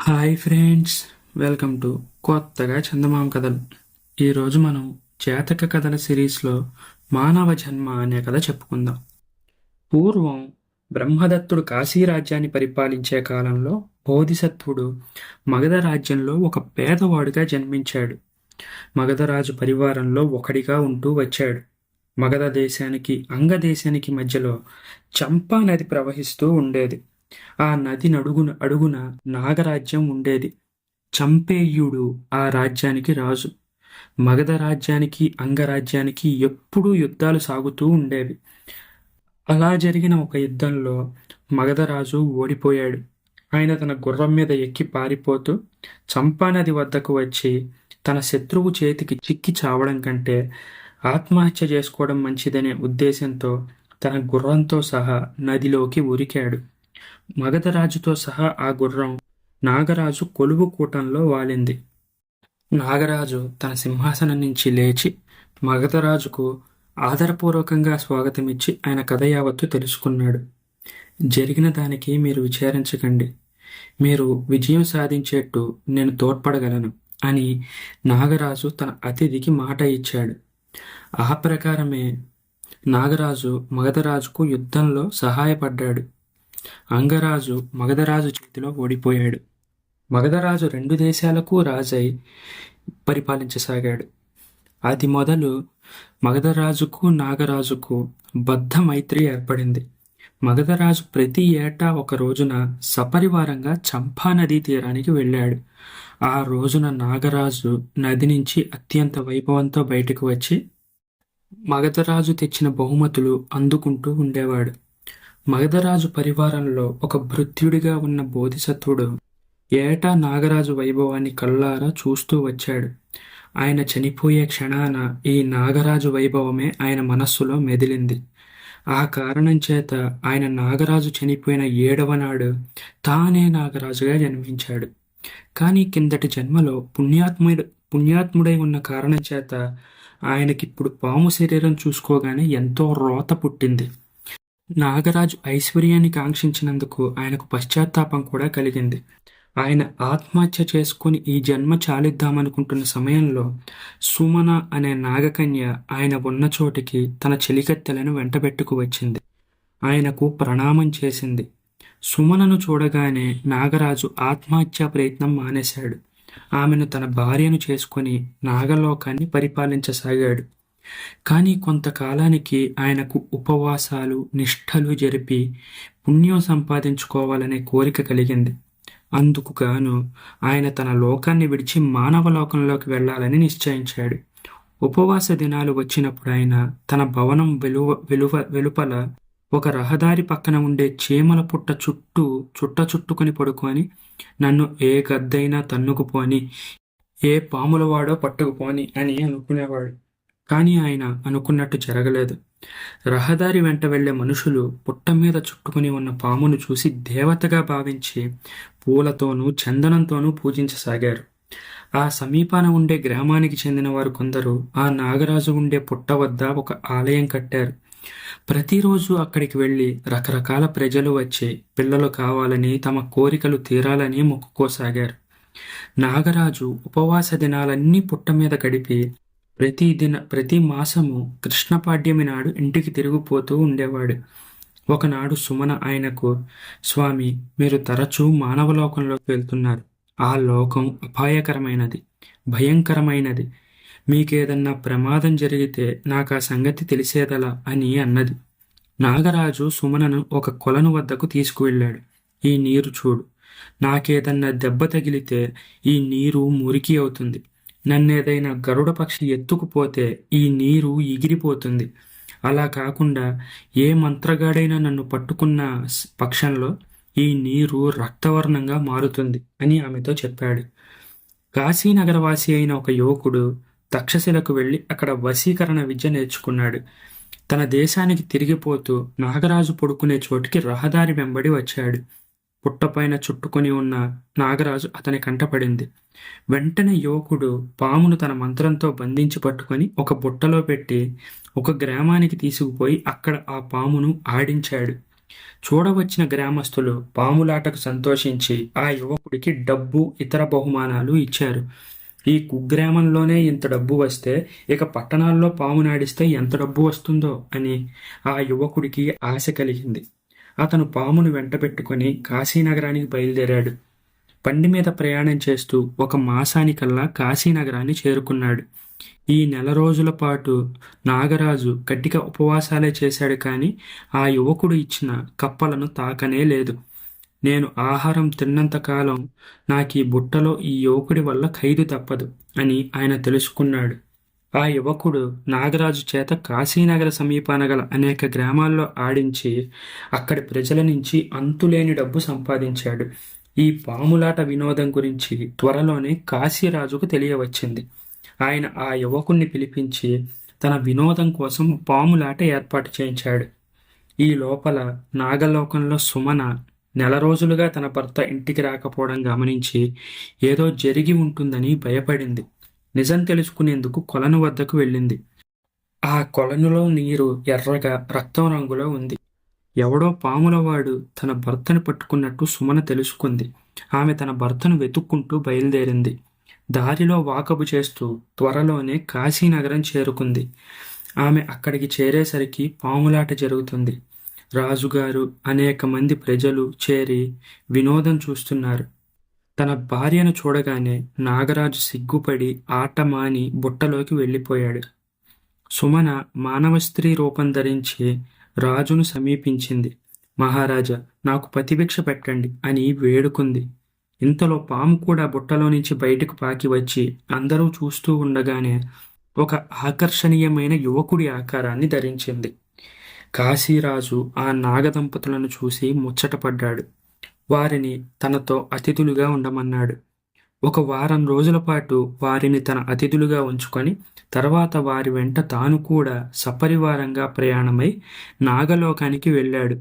Hi friends welcome to కొత్తగా చందమామ కథలు. ఈరోజు మనం చేతక కథల సిరీస్లో మానవ జన్మ అనే కథ చెప్పుకుందాం. పూర్వం బ్రహ్మదత్తుడు కాశీ రాజ్యాన్ని పరిపాలించే కాలంలో బోధిసత్వుడు మగధ రాజ్యంలో ఒక పేదవాడుగా జన్మించాడు. మగధరాజు పరివారంలో ఒకడిగా ఉంటూ వచ్చాడు. మగధ దేశానికి అంగదేశానికి మధ్యలో చంపా నది ప్రవహిస్తూ ఉండేది. ఆ నది నడుగున అడుగున నాగరాజ్యం ఉండేది. చంపేయుడు ఆ రాజ్యానికి రాజు. మగధ రాజ్యానికి అంగరాజ్యానికి ఎప్పుడూ యుద్ధాలు సాగుతూ ఉండేవి. అలా జరిగిన ఒక యుద్ధంలో మగధరాజు ఓడిపోయాడు. ఆయన తన గుర్రం మీద ఎక్కి పారిపోతూ చంపానది వద్దకు వచ్చి తన శత్రువు చేతికి చిక్కి చావడం కంటే ఆత్మహత్య చేసుకోవడం మంచిదనే ఉద్దేశంతో తన గుర్రంతో సహా నదిలోకి ఉరికాడు. మగధరాజుతో సహా ఆ గుర్రం నాగరాజు కొలువు కూటంలో వాలింది. నాగరాజు తన సింహాసనం నుంచి లేచి మగధరాజుకు ఆదరపూర్వకంగా స్వాగతమిచ్చి ఆయన కథ యావత్తు తెలుసుకున్నాడు. జరిగిన దానికి మీరు విచారించకండి. మీరు విజయం సాధించేట్టు నేను తోడ్పడగలను అని నాగరాజు తన అతిథికి మాట ఇచ్చాడు. ఆ ప్రకారమే నాగరాజు మగధరాజుకు యుద్ధంలో సహాయపడ్డాడు. అంగరాజు మగధరాజు చేతిలో ఓడిపోయాడు. మగధరాజు రెండు దేశాలకు రాజై పరిపాలించసాగాడు. అది మొదలు మగధరాజుకు నాగరాజుకు బద్ధ మైత్రి ఏర్పడింది. మగధరాజు ప్రతి ఏటా ఒక రోజున సపరివారంగా చంపా నదీ తీరానికి వెళ్ళాడు. ఆ రోజున నాగరాజు నది నుంచి అత్యంత వైభవంతో బయటకు వచ్చి మగధరాజు తెచ్చిన బహుమతులు అందుకుంటూ ఉండేవాడు. మగధరాజు పరివారంలో ఒక భృత్యుడిగా ఉన్న బోధిసత్వుడు ఏటా నాగరాజు వైభవాన్ని కళ్ళారా చూస్తూ వచ్చాడు. ఆయన చనిపోయే క్షణాన ఈ నాగరాజు వైభవమే ఆయన మనస్సులో మెదిలింది. ఆ కారణం చేత ఆయన నాగరాజు చనిపోయిన ఏడవ నాడు తానే నాగరాజుగా జన్మించాడు. కానీ కిందటి జన్మలో పుణ్యాత్ముడు పుణ్యాత్ముడై ఉన్న కారణం చేత ఆయనకిప్పుడు పాము శరీరం చూసుకోగానే ఎంతో రోత పుట్టింది. నాగరాజు ఐశ్వర్యాన్ని కాంక్షించినందుకు ఆయనకు పశ్చాత్తాపం కూడా కలిగింది. ఆయన ఆత్మహత్య చేసుకుని ఈ జన్మ చాలిద్దామనుకుంటున్న సమయంలో సుమన అనే నాగకన్య ఆయన ఉన్న చోటికి తన చెలికత్తెలను వెంటబెట్టుకు వచ్చింది. ఆయనకు ప్రణామం చేసింది. సుమనను చూడగానే నాగరాజు ఆత్మహత్యా ప్రయత్నం మానేశాడు. ఆమెను తన భార్యను చేసుకుని నాగలోకాన్ని పరిపాలించసాగాడు. కానీ కొంతకాలానికి ఆయనకు ఉపవాసాలు నిష్ఠలు జరిపి పుణ్యం సంపాదించుకోవాలనే కోరిక కలిగింది. అందుకు గాను ఆయన తన లోకాన్ని విడిచి మానవ లోకంలోకి వెళ్ళాలని నిశ్చయించాడు. ఉపవాస దినాలు వచ్చినప్పుడు ఆయన తన భవనం వెలువ వెలువ వెలుపల ఒక రహదారి పక్కన ఉండే చీమల పుట్ట చుట్టూ చుట్ట చుట్టుకుని పడుకొని నన్ను ఏ గద్దైనా తన్నుకుపోని ఏ పాములవాడో పట్టుకుపోని అని అనుకునేవాడు. కానీ ఆయన అనుకున్నట్టు జరగలేదు. రహదారి వెంట వెళ్ళే మనుషులు పుట్ట మీద చుట్టుకుని ఉన్న పామును చూసి దేవతగా భావించి పూలతోనూ చందనంతోనూ పూజించసాగారు. ఆ సమీపాన ఉండే గ్రామానికి చెందిన వారు కొందరు ఆ నాగరాజు ఉండే పుట్ట వద్ద ఒక ఆలయం కట్టారు. ప్రతిరోజు అక్కడికి వెళ్ళి రకరకాల ప్రజలు వచ్చి పిల్లలు కావాలని తమ కోరికలు తీరాలని మొక్కుకోసాగారు. నాగరాజు ఉపవాస దినాలన్నీ పుట్ట మీద గడిపి ప్రతి దిన ప్రతి మాసము కృష్ణపాడ్యమి నాడు ఇంటికి తిరిగిపోతూ ఉండేవాడు. ఒకనాడు సుమన ఆయనకు స్వామి మీరు తరచూ మానవలోకంలోకి వెళ్తున్నారు. ఆ లోకం అపాయకరమైనది భయంకరమైనది. మీకేదన్నా ప్రమాదం జరిగితే నాకు ఆ సంగతి తెలిసేదలా అని అన్నది. నాగరాజు సుమనను ఒక కొలను వద్దకు తీసుకువెళ్ళాడు. ఈ నీరు చూడు నాకేదన్నా దెబ్బ తగిలితే ఈ నీరు మురికి అవుతుంది. నన్నేదైనా గరుడ పక్షి ఎత్తుకుపోతే ఈ నీరు ఎగిరిపోతుంది. అలా కాకుండా ఏ మంత్రగాడైనా నన్ను పట్టుకున్న పక్షంలో ఈ నీరు రక్తవర్ణంగా మారుతుంది అని ఆమెతో చెప్పాడు. కాశీనగరవాసి అయిన ఒక యువకుడు తక్షశిలకు వెళ్ళి అక్కడ వశీకరణ విద్య నేర్చుకున్నాడు. తన దేశానికి తిరిగిపోతూ నాగరాజు పడుకునే చోటికి రహదారి వెంబడి వచ్చాడు. పుట్టపైన చుట్టుకొని ఉన్న నాగరాజు అతని కంటపడింది వెంటనే యువకుడు పామును తన మంత్రంతో బంధించి పట్టుకొని ఒక బుట్టలో పెట్టి ఒక గ్రామానికి తీసుకుపోయి అక్కడ ఆ పామును ఆడించాడు. చూడవచ్చిన గ్రామస్తులు పాములాటకు సంతోషించి ఆ యువకుడికి డబ్బు ఇతర బహుమానాలు ఇచ్చారు. ఈ కుగ్రామంలోనే ఇంత డబ్బు వస్తే ఇక పట్టణాల్లో పాము నాడిస్తే ఎంత డబ్బు వస్తుందో అని ఆ యువకుడికి ఆశ కలిగింది. అతను పామును వెంటబెట్టుకొని కాశీనగరానికి బయలుదేరాడు. బండి మీద ప్రయాణం చేస్తూ ఒక మాసానికల్లా కాశీనగరాన్ని చేరుకున్నాడు. ఈ నెల రోజుల పాటు నాగరాజు గట్టిక ఉపవాసాలే చేశాడు కానీ ఆ యువకుడు ఇచ్చిన కప్పలను తాకనే లేదు. నేను ఆహారం తిన్నంతకాలం నాకు ఈ బుట్టలో ఈ యువకుడి వల్ల ఖైదు తప్పదు అని ఆయన తెలుసుకున్నాడు. ఆ యువకుడు నాగరాజు చేత కాశీనగర సమీపాన గల అనేక గ్రామాల్లో ఆడించి అక్కడి ప్రజల నుంచి అంతులేని డబ్బు సంపాదించాడు. ఈ పాములాట వినోదం గురించి త్వరలోనే కాశీరాజుకు తెలియవచ్చింది. ఆయన ఆ యువకుణ్ణి పిలిపించి తన వినోదం కోసం పాములాట ఏర్పాటు చేయించాడు. ఈ లోపల నాగలోకంలో సుమన నెల రోజులుగా తన భర్త ఇంటికి రాకపోవడం గమనించి ఏదో జరిగి ఉంటుందని భయపడింది. నిజం తెలుసుకునేందుకు కొలను వద్దకు వెళ్ళింది. ఆ కొలనులో నీరు ఎర్రగా రక్తం రంగులో ఉంది. ఎవడో పాములవాడు తన భర్తను పట్టుకున్నట్టు సుమన తెలుసుకుంది. ఆమె తన భర్తను వెతుక్కుంటూ బయలుదేరింది. దారిలో వాకబు చేస్తూ త్వరలోనే కాశీనగరం చేరుకుంది. ఆమె అక్కడికి చేరేసరికి పాములాట జరుగుతుంది. రాజుగారు అనేక మంది ప్రజలు చేరి వినోదం చూస్తున్నారు. తన భార్యను చూడగానే నాగరాజు సిగ్గుపడి ఆట మాని బుట్టలోకి వెళ్ళిపోయాడు. సుమన మానవ స్త్రీ రూపం ధరించి రాజును సమీపించింది. మహారాజా నాకు ప్రతిభిక్ష పెట్టండి అని వేడుకుంది. ఇంతలో పాము కూడా బుట్టలో నుంచి బయటకు పాకి వచ్చి అందరూ చూస్తూ ఉండగానే ఒక ఆకర్షణీయమైన యువకుడి ఆకారాన్ని ధరించింది. కాశీరాజు ఆ నాగదంపతులను చూసి ముచ్చటపడ్డాడు. వారిని తనతో అతిథులుగా ఉండమన్నాడు. ఒక వారం రోజుల పాటు వారిని తన అతిథులుగా ఉంచుకొని తర్వాత వారి వెంట తాను కూడా సపరివారంగా ప్రయాణమై నాగలోకానికి వెళ్ళాడు.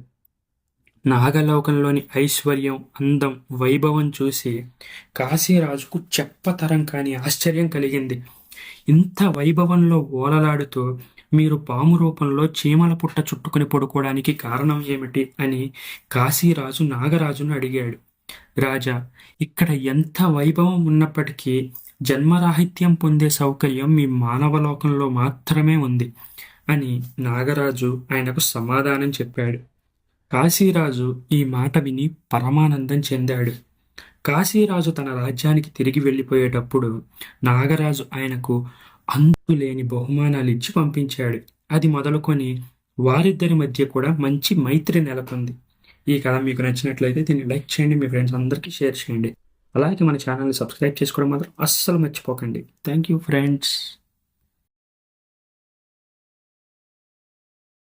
నాగలోకంలోని ఐశ్వర్యం అందం వైభవం చూసి కాశీరాజుకు చెప్పతరం కాని ఆశ్చర్యం కలిగింది. ఇంత వైభవంలో ఓలలాడుతూ మీరు పాము రూపంలో చీమల పుట్ట చుట్టుకుని పడుకోవడానికి కారణం ఏమిటి అని కాశీరాజు నాగరాజును అడిగాడు. రాజా ఇక్కడ ఎంత వైభవం ఉన్నప్పటికీ జన్మరాహిత్యం పొందే సౌకర్యం మీ మానవలోకంలో మాత్రమే ఉంది అని నాగరాజు ఆయనకు సమాధానం చెప్పాడు. కాశీరాజు ఈ మాట విని పరమానందం చెందాడు. కాశీరాజు తన రాజ్యానికి తిరిగి వెళ్ళిపోయేటప్పుడు నాగరాజు ఆయనకు అంతులేని బహుమానాలు ఇచ్చి పంపించాడు. అది మొదలుకొని వారిద్దరి మధ్య కూడా మంచి మైత్రి నెలకొంది. ఈ కథ మీకు నచ్చినట్లయితే దీన్ని లైక్ చేయండి మీ ఫ్రెండ్స్ అందరికీ షేర్ చేయండి. అలాగే మన ఛానల్ని సబ్స్క్రైబ్ చేసుకోవడం మాత్రం అస్సలు మర్చిపోకండి. Thank you friends.